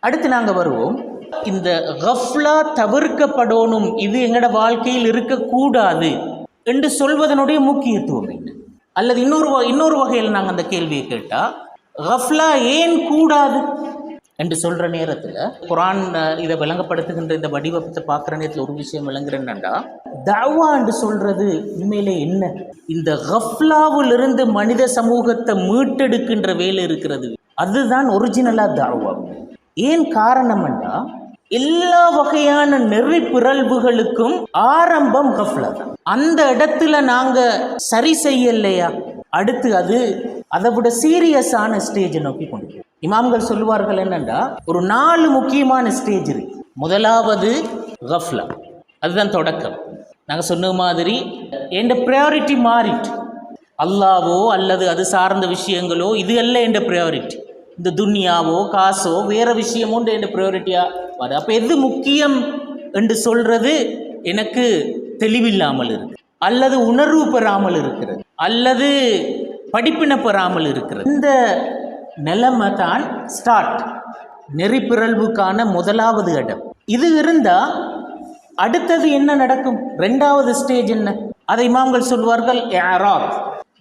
அடுத்து நாங்கள் வருவோம். இந்த கஃப்லா தவிர்க்கப்படணும். இது எங்களோட வாழ்க்கையில் இருக்கக்கூடாது என்று சொல்வதனுடைய முக்கியத்துவம் என்ன? அல்லது இன்னொரு வ- இன்னொரு வகையில் நாங்கள் அந்த கேள்வியை கேட்டால் கஃப்லா ஏன் கூடாது என்று சொல்கிற நேரத்தில் குரான் இதை விளங்கப்படுத்துகின்ற இந்த வடிவத்தை பார்க்குற நேரத்தில் ஒரு விஷயம் விளங்குறேன்னா தாவா என்று சொல்கிறது உண்மையிலே என்ன? இந்த கஃப்லாவிலிருந்து மனித சமூகத்தை மீட்டெடுக்கின்ற வேலை இருக்கிறது. அதுதான் ஒரிஜினலாக தாவா. ஏன் காரணம்னா எல்லா வகையான நெறி பிறழ்வுகளுக்கும் ஆரம்பம் கஃப்லா அந்த இடத்துல நாங்கள் சரி செய்யலையா? அடுத்து அது அதை விட சீரியஸான ஸ்டேஜை நோக்கி கொண்டு இமாம்கள் சொல்லுவார்கள் என்னண்டா ஒரு நாலு முக்கியமான ஸ்டேஜ் இருக்கு. முதலாவது கஃப்லா அதுதான் தொடக்கம். நாங்கள் சொன்ன மாதிரி என் ப்ரையாரிட்டி மாறிட்டு அல்லாவோ அல்லது அது சார்ந்த விஷயங்களோ இது அல்ல என் ப்ரையாரிட்டி இந்த துன்யாவோ காசோ வேற விஷயமோ என் ப்ரையாரிட்டியாக வருது அப்போ எது முக்கியம் என்று சொல்றது எனக்கு தெளிவில்லாமல் இருக்கு. அல்லது உணர்வு பெறாமல் இருக்கிறது. அல்லது படிப்பின பெறாமல் இருக்கிறது. இந்த நிலைமை தான் ஸ்டார்ட் நெறிப்பிறழ்வுக்கான முதலாவது இடம். இது இருந்தால் அடுத்தது என்ன நடக்கும்? ரெண்டாவது ஸ்டேஜ் என்ன? அதை இமாம்கள் சொல்வார்கள் ஏராத்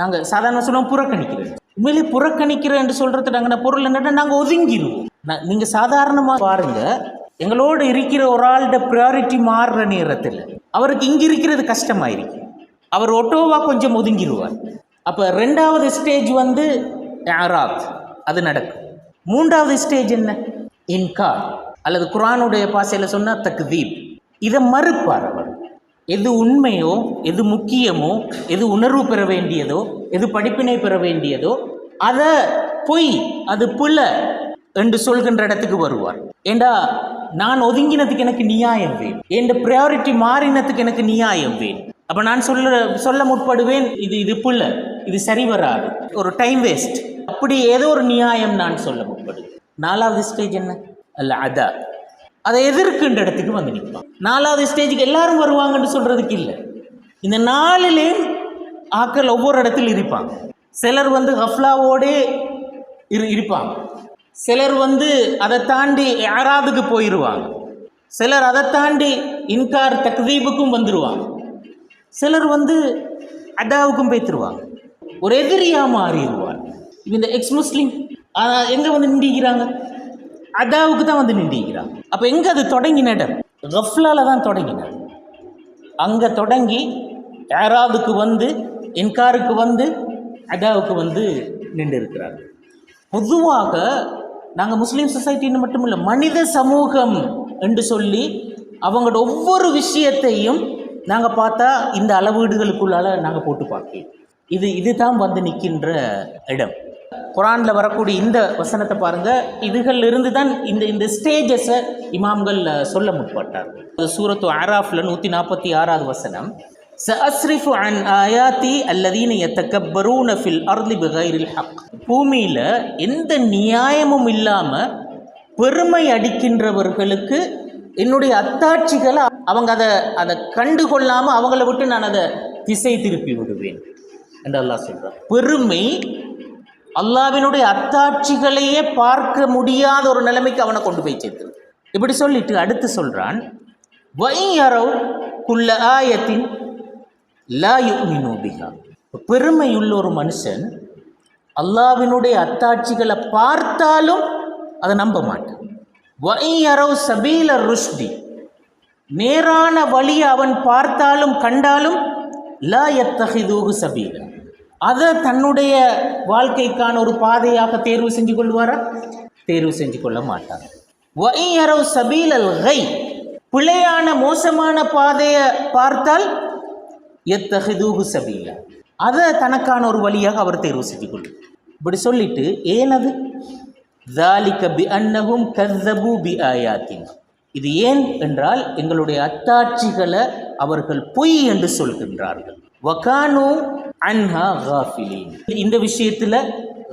நாங்கள் சாதாரண சொல்லுவோம் புறக்கணிக்கிறது உண்மையிலே புறக்கணிக்கிறேன் என்று சொல்கிறது நாங்கள் பொருள் என்னன்னா நாங்கள் ஒதுங்கிடுவோம் நான் நீங்கள் சாதாரணமாக பாருங்க எங்களோடு இருக்கிற ஒரு ஆள்கிட்ட ப்ரையாரிட்டி மாறுற நேரத்தில் அவருக்கு இங்கே இருக்கிறது கஷ்டமாயிருக்கு. அவர் ஒட்டோவா கொஞ்சம் ஒதுங்கிடுவார் அப்போ ரெண்டாவது ஸ்டேஜ் வந்து யாராத் அது நடக்கும். மூன்றாவது ஸ்டேஜ் என்ன? இன்கார் அல்லது குரானுடைய பாசையில் சொன்னால் தக்தீப். இதை மறுப்பார் அவர். எது உண்மையோ எது முக்கியமோ எது உணர்வு பெற வேண்டியதோ எது படிப்பினை பெற வேண்டியதோ அதை பொய் அது புல என்று சொல்கின்ற இடத்துக்கு வருவார். ஏண்டா நான் ஒதுங்கினதுக்கு எனக்கு நியாயம் வேணும். என் ப்ரையாரிட்டி மாறினதுக்கு எனக்கு நியாயம் வேணும். அப்போ நான் சொல்ல சொல்ல முற்படுவேன் இது இது புல்ல இது சரி வராது. ஒரு டைம் வேஸ்ட் அப்படி ஏதோ ஒரு நியாயம் நான் சொல்ல முற்படுவேன். நாலாவது ஸ்டேஜ் என்ன? அல்ல அதா. அதை எதிர்க்கின்ற இடத்துக்கு வந்து நிற்பான். நாலாவது ஸ்டேஜுக்கு எல்லாரும் வருவாங்கன்னு சொல்கிறதுக்கு இல்லை. இந்த நாளிலே ஆக்கள் ஒவ்வொரு இடத்துல இருப்பாங்க. சிலர் வந்து ஹஃப்லாவோடே இரு இருப்பாங்க. சிலர் வந்து அதை தாண்டி யாராவதுக்கு போயிடுவாங்க சிலர் அதை தாண்டி இன்கார் தக்தீபுக்கும் வந்துடுவாங்க சிலர் வந்து அதாவுக்கும் பேத்துருவாங்க. ஒரு எதிரியாக மாறிடுவார். இந்த எக்ஸ் முஸ்லீம் எங்கே வந்து நின்றுக்கிறாங்க அதாவுக்கு தான் வந்து நின்றுக்கிறாங்க அப்போ எங்கே அது தொடங்கின இடம் கஃப்லால தான் தொடங்கினது. அங்கே தொடங்கி யாராவதுக்கு வந்து இன்காருக்கு வந்து அதாவுக்கு வந்து நின்று இருக்கிறாங்க பொதுவாக நாங்கள் முஸ்லீம் சொசைட்டின்னு மட்டும் இல்லை மனித சமூகம் என்று சொல்லி அவங்களோட ஒவ்வொரு விஷயத்தையும் நாங்கள் பார்த்தா இந்த அளவீடுகளுக்குள்ளால நாங்கள் போட்டு பார்க்கிறோம் இது இதுதான் வந்து நிற்கின்ற இடம். குரானில் வரக்கூடிய இந்த வசனத்தை பாருங்கள் இதுகளிலிருந்து தான் இந்த இந்த ஸ்டேஜஸை இமாம்கள் சொல்ல முற்பட்டார் சூரத்து ஆராஃப்ல நூற்றி நாற்பத்தி ஆறாவது வசனம். சஅஸ்ரிஃபு அன் ஆயாத்தி அல்லதீன யத்தக்கப்பரூன ஃபில் அர்லி பிகைரில் ஹக் பூமியில் எந்த நியாயமும் இல்லாமல் பெருமை அடிக்கின்றவர்களுக்கு என்னுடைய அத்தாட்சிகளை அவங்க அதை அதை கண்டுகொள்ளாமல் அவங்கள விட்டு நான் அதை திசை திருப்பி விடுவேன் என்று அல்லாஹ் சொல்கிறான் பெருமை அல்லாவினுடைய அத்தாட்சிகளையே பார்க்க முடியாத ஒரு நிலைமைக்கு அவனை கொண்டு போய் சேர்த்து இப்படி சொல்லிட்டு அடுத்து சொல்கிறான் வை வையரவ் குல்ல ஆயத்தின் லா யுமினு பெருமையுள்ள ஒரு மனுஷன் அல்லாவினுடைய அத்தாட்சிகளை பார்த்தாலும் அதை நம்ப மாட்டான். வையரவ் சபீல ருஷ்டி நேரான வழியை அவன் பார்த்தாலும் கண்டாலும் லா எத்தகிதூகு சபீல. அதை தன்னுடைய வாழ்க்கைக்கான ஒரு பாதையாக தேர்வு செஞ்சு கொள்வாரா? தேர்வு செஞ்சு கொள்ள மாட்டார் வையரவ் சபீலல் கை. பிழையான மோசமான பாதையை பார்த்தால் எத்தகுதூகு சபீலா. அதை தனக்கான ஒரு வழியாக அவர் தேர்வு செய்து கொள் இப்படி சொல்லிட்டு ஏனது? தாலிக்க பி அன்னகும் கதபு பி ஆயாத்தின் இது ஏன் என்றால் எங்களுடைய அத்தாட்சிகளை அவர்கள் பொய் என்று சொல்கின்றார்கள். வகானு அன்ஹா காஃபிலின். இந்த விஷயத்தில்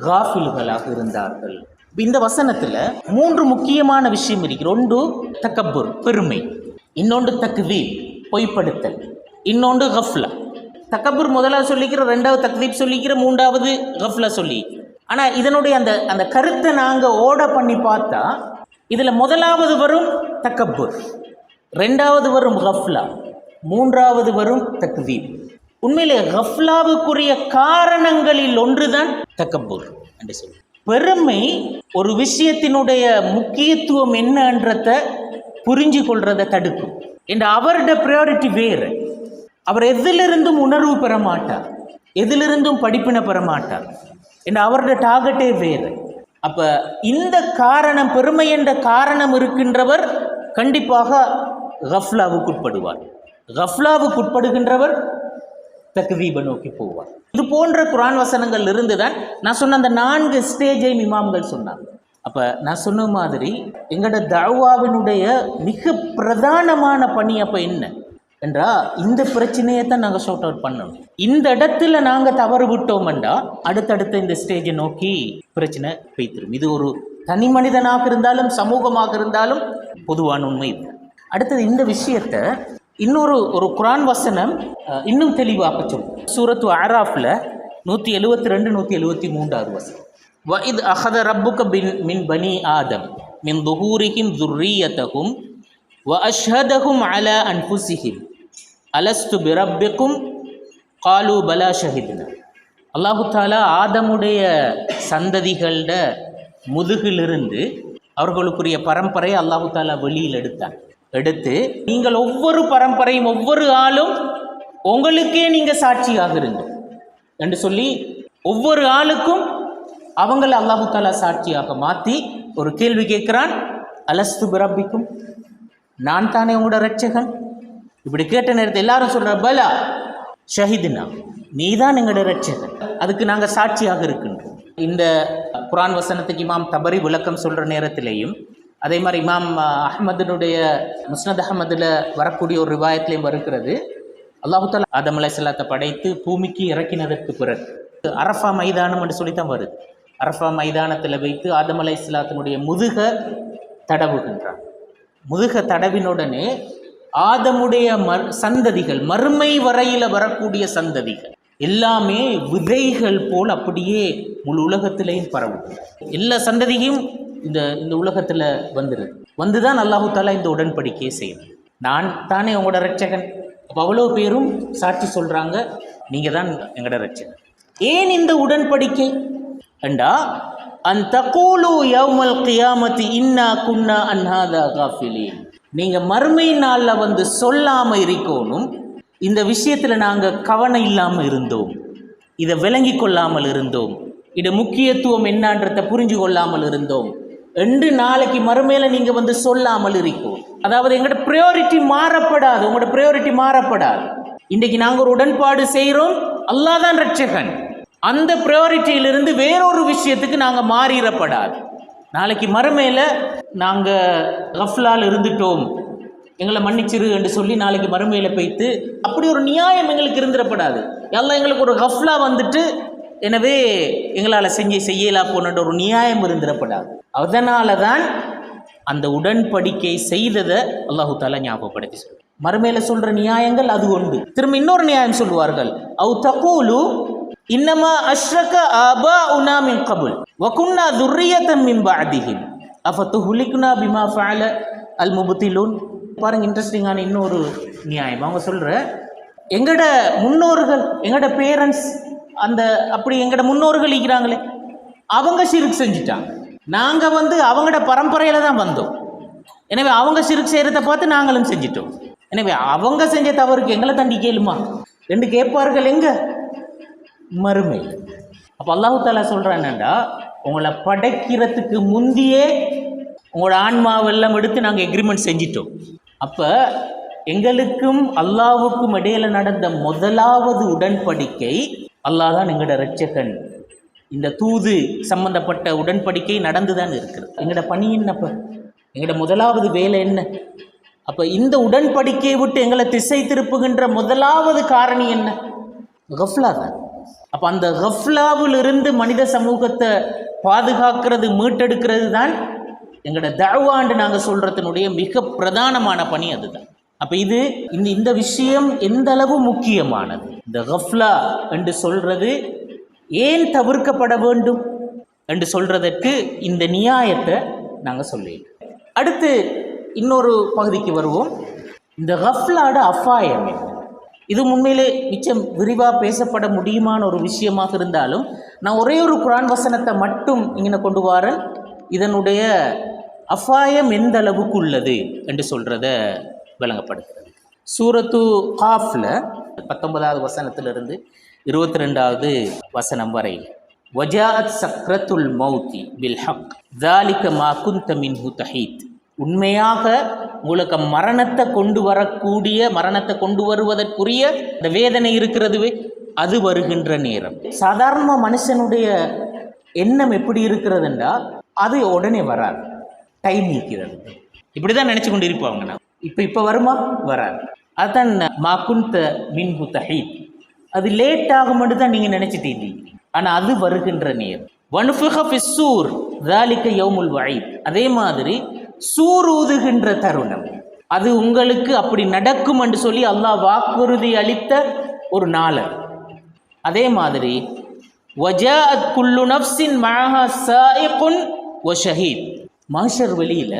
காஃபில்களாக இருந்தார்கள். இந்த வசனத்தில் மூன்று முக்கியமான விஷயம் இருக்கிற ஒன்று தக்கப்புர் பெருமை. இன்னொன்று தக்குவி பொய்ப்படுத்தல். இன்னொன்று கஃப்லா. தக்கபுர் முதலாவது சொல்லிக்கிற ரெண்டாவது தக்தீப் சொல்லிக்கிற மூன்றாவது கஃப்லா சொல்லி. ஆனால் இதனுடைய அந்த அந்த கருத்தை நாங்கள் ஓட பண்ணி பார்த்தா இதில் முதலாவது வரும் தக்கப்புர் ரெண்டாவது வரும் கஃப்லா மூன்றாவது வரும் தக்தீப். உண்மையிலே கஃப்லாவுக்குரிய காரணங்களில் ஒன்றுதான் தக்கப்புர் என்று சொல்லி. பெருமை ஒரு விஷயத்தினுடைய முக்கியத்துவம் என்னன்றத புரிஞ்சு கொள்றதை தடுக்கும். என்ற அவருடைய ப்ரையாரிட்டி வேறு. அவர் எதிலிருந்தும் உணர்வு பெற மாட்டார் எதிலிருந்தும் படிப்பினை பெற மாட்டார் என்ற அவருடைய டார்கெட்டே வேறு. அப்போ இந்த காரணம் பெருமை என்ற காரணம் இருக்கின்றவர் கண்டிப்பாக கஃப்லாவுக்குட்படுவார் கஃப்லாவுக்குட்படுகின்றவர் தக்தீபை நோக்கி போவார். இது போன்ற குரான் வசனங்கள் இருந்து தான் நான் சொன்ன அந்த நான்கு ஸ்டேஜை இமாம்கள் சொன்னாங்க. அப்போ நான் சொன்ன மாதிரி எங்களோட தாவாவினுடைய மிக பிரதானமான பணி அப்போ என்ன? என்றால் இந்த பிரச்சனையை தான் நாங்கள் ஷார்ட் அவுட் பண்ணணும். இந்த இடத்துல நாங்கள் தவறு விட்டோம்ண்டா அடுத்தடுத்த இந்த ஸ்டேஜை நோக்கி பிரச்சனை பெய்த்திரும் இது ஒரு தனி மனிதனாக இருந்தாலும் சமூகமாக இருந்தாலும் பொதுவான உண்மை அடுத்தது இந்த விஷயத்த இன்னொரு ஒரு குரான் வசனம் இன்னும் தெளிவாக சொல்லும். சூரத்து ஆராஃபில் நூற்றி எழுபத்தி ரெண்டு நூற்றி எழுபத்தி மூன்றாவது வசனம். வ இது அஹத ரப்புக பின் மின் பனி ஆதம் மின் துஹூரிகின் துர்ரியத்தகும் வ அஷ்ஹதகும் அல அன்புசிஹிம் அலஸ்து பிரபிக்கும் காலு பலா ஷஹீது அல்லாஹு தாலா ஆதமுடைய சந்ததிகளோட முதுகிலிருந்து அவர்களுக்குரிய பரம்பரையை பரம்பரை அல்லாஹுத்தாலா வெளியில் எடுத்தார் எடுத்து நீங்கள் ஒவ்வொரு பரம்பரையும் ஒவ்வொரு ஆளும் உங்களுக்கே நீங்கள் சாட்சியாக இருங்க என்று சொல்லி ஒவ்வொரு ஆளுக்கும் அவங்கள அல்லாஹு தாலா சாட்சியாக மாற்றி ஒரு கேள்வி கேட்குறான். அலஸ்து பிரபிக்கும் நான் தானே உங்களோட ரட்சகன் இப்படி கேட்ட நேரத்தில் எல்லாரும் சொல்ற பலா ஷஹிதுனா நீ தான் எங்களோட ரட்சகர் அதுக்கு நாங்கள் சாட்சியாக இருக்கின்றோம். இந்த குரான் வசனத்துக்கு இமாம் தபரி விளக்கம் சொல்கிற நேரத்திலையும் அதே மாதிரி இமாம் அஹமதுனுடைய முஸ்னத் அஹமதில் வரக்கூடிய ஒரு ரிவாயத்திலையும் வருகிறது. அல்லாஹு அதமலை ஆதம் படைத்து பூமிக்கு இறக்கினதற்கு பிறகு அரஃபா மைதானம் என்று சொல்லி தான் வருது. அரஃபா மைதானத்தில் வைத்து ஆதம் அலைஹிஸ்ஸலாத்தினுடைய முதுக தடவுகின்றான். முதுக தடவினுடனே ஆதமுடைய மர் சந்ததிகள் மறுமை வரையில் வரக்கூடிய சந்ததிகள். எல்லாமே விதைகள் போல் அப்படியே முழு உலகத்திலையும் பரவும் எல்லா சந்ததியும் இந்த இந்த உலகத்தில் வந்துடுது வந்து தான் அல்லாஹு தாலா இந்த உடன்படிக்கையை செய்யணும் நான் தானே உங்களோட ரட்சகன் அப்போ அவ்வளோ பேரும் சாட்சி சொல்கிறாங்க நீங்கள் தான் எங்களோட ரட்சகன் ஏன் இந்த உடன்படிக்கை? அண்டா அந்த தகூலு யௌமல் கியாமத்து இன்னா குன்னா அன்ஹாதா காஃபிலேன். நீங்கள் மறுமை நாளில் வந்து சொல்லாமல் இருக்கணும் இந்த விஷயத்தில் நாங்கள் கவனம் இல்லாமல் இருந்தோம். இதை விளங்கி கொள்ளாமல் இருந்தோம். இது முக்கியத்துவம் என்னன்றதை புரிஞ்சு கொள்ளாமல் இருந்தோம். ரெண்டு நாளைக்கு மறுமையில நீங்கள் வந்து சொல்லாமல் இருக்கோம். அதாவது எங்களோட ப்ரையாரிட்டி மாறப்படாது. உங்களோட ப்ரையாரிட்டி மாறப்படாது. இன்றைக்கு நாங்கள் ஒரு உடன்பாடு செய்கிறோம் அல்லாஹ் தான் ரட்சகன் அந்த ப்ரையாரிட்டியிலிருந்து வேறொரு விஷயத்துக்கு நாங்கள் மாறிடப்படாது. நாளைக்கு மறுமையில் நாங்கள் கஃப்லால் இருந்துட்டோம். எங்களை மன்னிச்சிரு என்று சொல்லி நாளைக்கு மறுமையில் போய்த்து அப்படி ஒரு நியாயம் எங்களுக்கு இருந்துடப்படாது. எல்லாம் எங்களுக்கு ஒரு கஃப்லா வந்துட்டு எனவே எங்களால் செஞ்சு செய்யலா போன்ற ஒரு நியாயம் இருந்துடப்படாது. அதனால தான் அந்த உடன்படிக்கை செய்ததை அல்லாஹு தாலா ஞாபகப்படுத்தி சொல்லு மறுமையில் சொல்கிற நியாயங்கள் அது உண்டு. திரும்ப இன்னொரு நியாயம் சொல்லுவார்கள். அவு தகூலு இன்னமா அஷ்ரக ஆபா உனா மின் கபுல் வகுன்னா துர்ரியத்தன் மின் பாதிஹிம் அஃபத்து துஹுலிக்குனா பிமா ஃபால அல் முபுத்திலூன் பாருங்க இன்ட்ரெஸ்டிங்கான இன்னொரு நியாயம். அவங்க சொல்கிற எங்கட முன்னோர்கள் எங்கட பேரண்ட்ஸ் அந்த அப்படி எங்கட முன்னோர்கள் இருக்கிறாங்களே அவங்க சிறுக்கு செஞ்சிட்டாங்க. நாங்கள் வந்து அவங்களோட பரம்பரையில் தான் வந்தோம். எனவே அவங்க சிறுக்கு செய்கிறத பார்த்து நாங்களும் செஞ்சிட்டோம். எனவே அவங்க செஞ்ச தவறுக்கு எங்களை தண்டி கேளுமா? ரெண்டு கேட்பார்கள் எங்கே? மறுமை. அப்போ அல்லாஹு தாலா சொல்கிறான் உங்களை படைக்கிறதுக்கு முந்தியே உங்களோட ஆன்மாவெல்லாம் எடுத்து நாங்கள் எக்ரிமெண்ட் செஞ்சிட்டோம். அப்போ எங்களுக்கும் அல்லாவுக்கும் இடையில நடந்த முதலாவது உடன்படிக்கை அல்லாஹ் தான் எங்களோட ரட்சகன் இந்த தூது சம்பந்தப்பட்ட உடன்படிக்கை நடந்து தான் இருக்குது. எங்களோட பணி என்னப்போ எங்களோட முதலாவது வேலை என்ன? அப்போ இந்த உடன்படிக்கையை விட்டு எங்களை திசை திருப்புகின்ற முதலாவது காரணி என்ன? கஃப்லா தான் அப்போ அந்த கஃப்லாவிலிருந்து மனித சமூகத்தை பாதுகாக்கிறது மீட்டெடுக்கிறது தான் எங்களோட தவாண்டு நாங்கள் சொல்கிறதுனுடைய மிக பிரதானமான பணி அதுதான். அப்போ இது இந்த இந்த விஷயம் எந்த அளவு முக்கியமானது? இந்த கஃப்லா என்று சொல்கிறது ஏன் தவிர்க்கப்பட வேண்டும் என்று சொல்கிறதற்கு இந்த நியாயத்தை நாங்கள் சொல்லிடுறோம் அடுத்து இன்னொரு பகுதிக்கு வருவோம். இந்த ஹஃப்லாட அஃபாயம் என்ன? இது உண்மையிலே மிச்சம் விரிவாக பேசப்பட முடியுமான ஒரு விஷயமாக இருந்தாலும் நான் ஒரே ஒரு குரான் வசனத்தை மட்டும் இங்கே கொண்டு வரேன். இதனுடைய அஃபாயம் எந்த அளவுக்கு உள்ளது என்று சொல்கிறத விளங்கப்படுகிறது. சூரத்து காஃபில் பத்தொன்பதாவது வசனத்திலிருந்து இருபத்தி ரெண்டாவது வசனம் வரை வஜாத் சக்ரத்துல் மௌத்தி பில் ஹக் தாலிக மா குந்த மின்ஹு தஹீத். உண்மையாக உங்களுக்கு மரணத்தை கொண்டு வரக்கூடிய மரணத்தை கொண்டு வருவதற்குரிய இந்த வேதனை இருக்கிறதுவே அது வருகின்ற நேரம். சாதாரண மனுஷனுடைய எண்ணம் எப்படி இருக்கிறதுண்டா அது உடனே வராது. டைம் நிற்கிறது. இப்படி தான் நினச்சி கொண்டு இருப்பாங்க நான் இப்போ இப்போ வருமா? வராது. அதுதான் மா குந்த மின்ஹு அது லேட் ஆகும்னு தான் நீங்கள் நினச்சிட்டு இருந்தீங்க ஆனால் அது வருகின்ற நேரம். வனுஃபுக ஃபிஸ்ஸூர் தாலிக்க யோமுல் வாய் அதே மாதிரி சூர் தருணம். அது உங்களுக்கு அப்படி நடக்கும் என்று சொல்லி அல்லாஹ் வாக்குறுதி அளித்த ஒரு நாள் அதே. மாதிரி வஜாஅத் குல்லு நஃப்ஸின் மஅஹா சாயிகுன் ஒ ஷஹீத். மாஷர் வெளியில்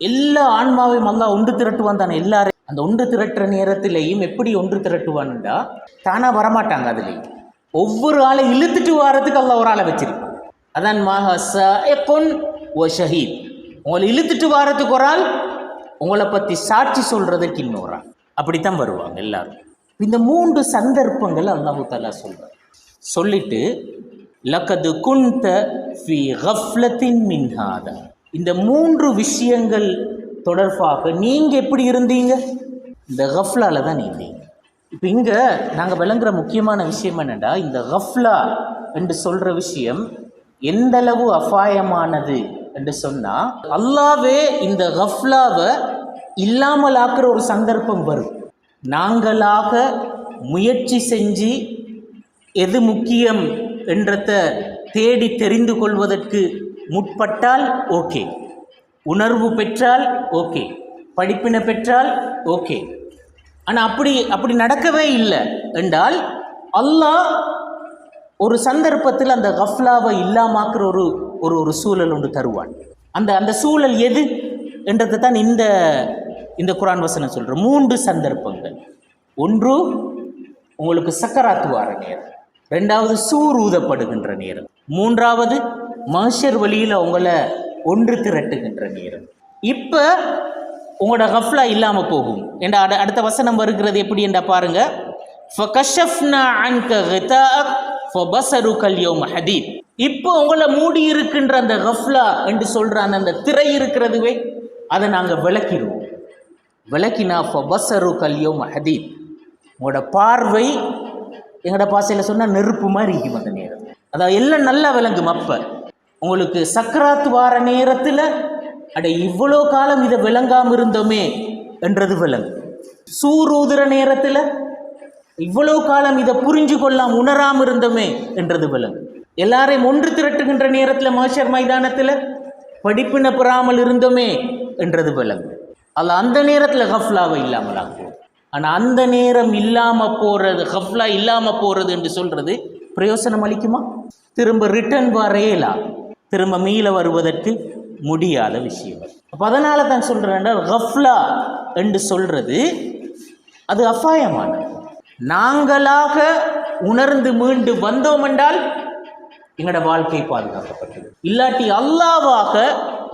எல்லா ஆன்மாவையும் அல்லாஹ் ஒன்று திரட்டுவான் தானே எல்லாரும் அந்த ஒன்று திரட்டுற நேரத்திலையும் எப்படி ஒன்று திரட்டுவான்டா? தானாக வரமாட்டாங்க அதுலேயும் ஒவ்வொரு ஆளை இழுத்துட்டு வாரத்துக்கு அல்லாஹ் ஒரு ஆளை வச்சிருப்பான். அதான் மஹா சாயிகுன் ஒ ஷஹீத். உங்களை இழுத்துட்டு வாரத்துக்கு ஒரு ஆள் உங்களை பற்றி சாட்சி சொல்கிறதுக்கு இன்னொரு ஆள். அப்படித்தான் வருவாங்க எல்லாரும். இந்த மூன்று சந்தர்ப்பங்கள் அல்லாஹு தாலா சொல்கிறார் சொல்லிட்டு லக்கது குந்த ஃபி கஃப்லத்தின் மின்ஹாதா இந்த மூன்று விஷயங்கள் தொடர்பாக நீங்கள் எப்படி இருந்தீங்க? இந்த கஃப்லால தான் இருந்தீங்க. இப்போ இங்கே நாங்கள் விளங்குற முக்கியமான விஷயம் என்னென்னா இந்த கஃப்லா என்று சொல்கிற விஷயம் எந்தளவு அபாயமானது என்று சொன்னால் அல்லாவே இந்த கஃப்லாவை இல்லாமல் ஆக்கிற ஒரு சந்தர்ப்பம் வரும். நாங்களாக முயற்சி செஞ்சு எது முக்கியம் என்றத தேடி தெரிந்து கொள்வதற்கு முற்பட்டால் ஓகே. உணர்வு பெற்றால் ஓகே. படிப்பினை பெற்றால் ஓகே. ஆனால் அப்படி அப்படி நடக்கவே இல்லை என்றால் அல்லாஹ் ஒரு சந்தர்ப்பத்தில் அந்த கஃப்லாவை இல்லாமாக்குற ஒரு ஒரு ஒரு சூழல் ஒன்று தருவான். அந்த அந்த சூழல் எது என்றதை தான் இந்த இந்த குரான் வசனம் சொல்கிற மூன்று சந்தர்ப்பங்கள். ஒன்று உங்களுக்கு சக்கராத்து வார நேரம். ரெண்டாவது சூர் ஊதப்படுகின்ற நேரம். மூன்றாவது மனுஷர் வழியில் உங்களை ஒன்று திரட்டுகின்ற நேரம். இப்போ உங்களோட ஹஃப்லா இல்லாமல் போகும். என்ற அட அடுத்த வசனம் வருகிறது எப்படி என்றா பாருங்கள் ஃபகஷஃப்னா அன்க ஹிதா ஃபபசரு கல்யோம் ஹதீத். இப்போ உங்களை மூடி இருக்கின்ற அந்த கஃப்லா என்று சொல்கிற அந்த அந்த திரை இருக்கிறதுவே அதை நாங்கள் விளக்கிடுவோம். விளக்கினா ஃபபசரு கல்யோ ஹதீத். உங்களோட பார்வை எங்களோட பாசையில் சொன்னால் நெருப்பு மாதிரி இருக்கும் அந்த நேரம். அதாவது எல்லாம் நல்லா விளங்கும் அப்போ. உங்களுக்கு சக்கராத் வார நேரத்தில் அட இவ்வளோ காலம் இதை விளங்காமல் இருந்தோமே என்றது விளங்கும். சூரூதுற நேரத்தில் இவ்வளோ காலம் இதை புரிஞ்சு கொள்ளாமல் உணராமல் இருந்தோமே என்றது விளங்கும். எல்லாரையும் ஒன்று திரட்டுகின்ற நேரத்தில் மாஷர் மைதானத்தில் படிப்பின பெறாமல் இருந்தோமே என்றது விலங்கு அல்ல அந்த நேரத்தில் ஹஃப்லாவை இல்லாமல் ஆகும் ஆனால் அந்த நேரம் இல்லாமல் போகிறது ஹஃப்லா இல்லாமல் போகிறது என்று சொல்கிறது பிரயோசனம் அளிக்குமா? திரும்ப ரிட்டர்ன் வரையலா. திரும்ப மீள வருவதற்கு முடியாத விஷயம். அப்போ அதனால தான் சொல்கிறேன் ஹஃப்லா என்று சொல்கிறது அது அபாயமானது. நாங்களாக உணர்ந்து மீண்டு வந்தோம் என்றால் எங்களோட வாழ்க்கை பாதுகாக்கப்பட்டது. இல்லாட்டி அல்லாவாக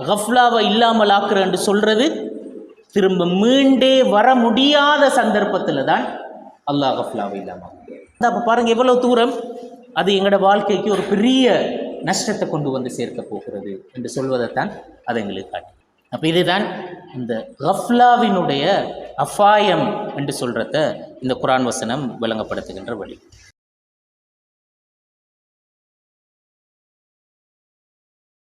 கஃப்லாவை இல்லாமல் ஆக்குற என்று சொல்கிறது திரும்ப மீண்டே வர முடியாத சந்தர்ப்பத்தில் தான் அல்லாஹ் கஃப்லாவை இல்லாமல் அப்போ பாருங்கள் எவ்வளோ தூரம் அது எங்களோட வாழ்க்கைக்கு ஒரு பெரிய நஷ்டத்தை கொண்டு வந்து சேர்க்க போகிறது என்று சொல்வதைத்தான் அது எங்களுக்கு காட்டும் அப்போ இதுதான் இந்த கஃப்லாவினுடைய அஃபாயம் என்று சொல்கிறத இந்த குரான் வசனம் விளங்கப்படுத்துகின்ற வழி.